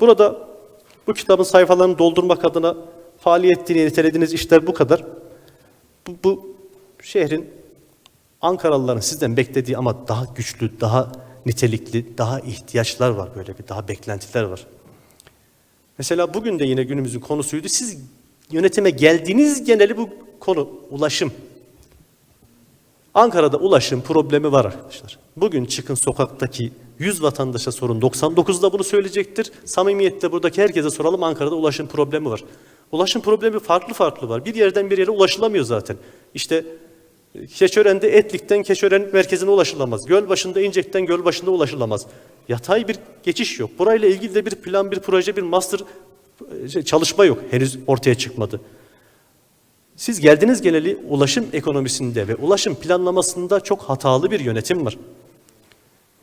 Burada bu kitabın sayfalarını doldurmak adına faaliyet diye nitelediğiniz işler bu kadar. Bu, bu şehrin Ankaralıların sizden beklediği ama daha güçlü, daha nitelikli, daha ihtiyaçlar var böyle bir, daha beklentiler var. Mesela bugün de yine günümüzün konusuydu. Siz yönetime geldiğiniz geneli bu konu ulaşım. Ankara'da ulaşım problemi var arkadaşlar. Bugün çıkın sokaktaki 100 vatandaşa sorun 99'da bunu söyleyecektir. Samimiyette buradaki herkese soralım Ankara'da ulaşım problemi var. Ulaşım problemi farklı farklı var. Bir yerden bir yere ulaşılamıyor zaten. İşte Keçören'de Etlik'ten Keçören merkezine ulaşılamaz. Gölbaşı'nda İncek'ten Gölbaşı'nda ulaşılamaz. Yatay bir geçiş yok. Burayla ilgili de bir plan, bir proje, bir master e, çalışma yok. Henüz ortaya çıkmadı. Siz geldiniz geleli ulaşım ekonomisinde ve ulaşım planlamasında çok hatalı bir yönetim var.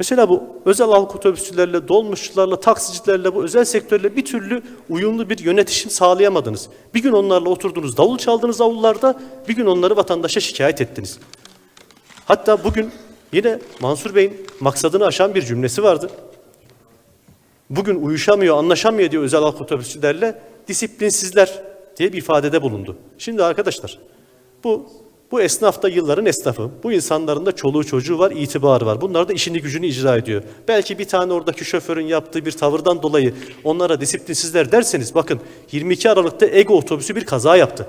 Mesela bu özel halk otobüsçülerle, dolmuşçularla, taksicilerle, bu özel sektörle bir türlü uyumlu bir yönetişim sağlayamadınız. Bir gün onlarla oturdunuz, davul çaldınız avullarda, bir gün onları vatandaşa şikayet ettiniz. Hatta bugün yine Mansur Bey'in maksadını aşan bir cümlesi vardı. Bugün uyuşamıyor, anlaşamıyor diyor özel halk otobüsçülerle, disiplinsizler diye bir ifadede bulundu. Şimdi arkadaşlar, bu bu esnaf da yılların esnafı. Bu insanların da çoluğu çocuğu var, itibarı var. Bunlar da işini gücünü icra ediyor. Belki bir tane oradaki şoförün yaptığı bir tavırdan dolayı onlara disiplinsizler derseniz bakın 22 Aralık'ta Ego otobüsü bir kaza yaptı.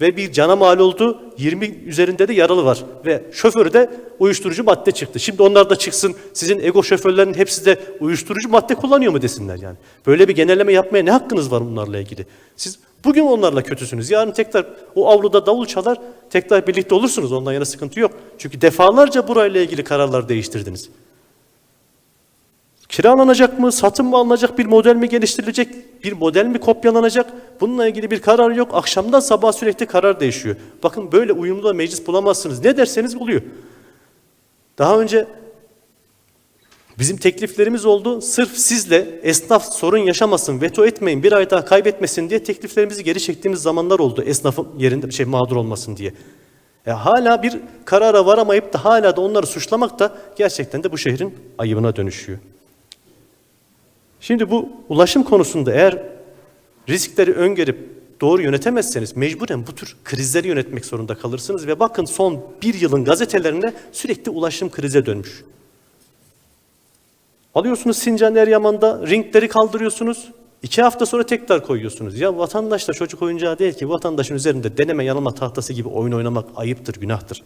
Ve bir cana mal oldu. 20 üzerinde de yaralı var. Ve şoförü de uyuşturucu madde çıktı. Şimdi onlar da çıksın sizin ego şoförlerin hepsi de uyuşturucu madde kullanıyor mu desinler yani. Böyle bir genelleme yapmaya ne hakkınız var bunlarla ilgili? Siz bugün onlarla kötüsünüz. Yarın tekrar o avluda davul çalar tekrar birlikte olursunuz. Ondan yana sıkıntı yok. Çünkü defalarca burayla ilgili kararlar değiştirdiniz. Kiralanacak mı, satın mı alınacak bir model mi geliştirilecek, bir model mi kopyalanacak? Bununla ilgili bir karar yok. Akşamdan sabah sürekli karar değişiyor. Bakın böyle uyumlu meclis bulamazsınız. Ne derseniz oluyor. Daha önce bizim tekliflerimiz oldu. Sırf sizle esnaf sorun yaşamasın, veto etmeyin, bir ay daha kaybetmesin diye tekliflerimizi geri çektiğimiz zamanlar oldu. Esnafın yerinde şey mağdur olmasın diye. E, hala bir karara varamayıp da hala da onları suçlamak da gerçekten de bu şehrin ayıbına dönüşüyor. Şimdi bu ulaşım konusunda eğer riskleri öngörüp doğru yönetemezseniz mecburen bu tür krizleri yönetmek zorunda kalırsınız ve bakın son bir yılın gazetelerine sürekli ulaşım krize dönmüş. Alıyorsunuz Sincan Eryaman'da ringleri kaldırıyorsunuz. iki hafta sonra tekrar koyuyorsunuz. Ya vatandaş da çocuk oyuncağı değil ki vatandaşın üzerinde deneme yanılma tahtası gibi oyun oynamak ayıptır, günahtır.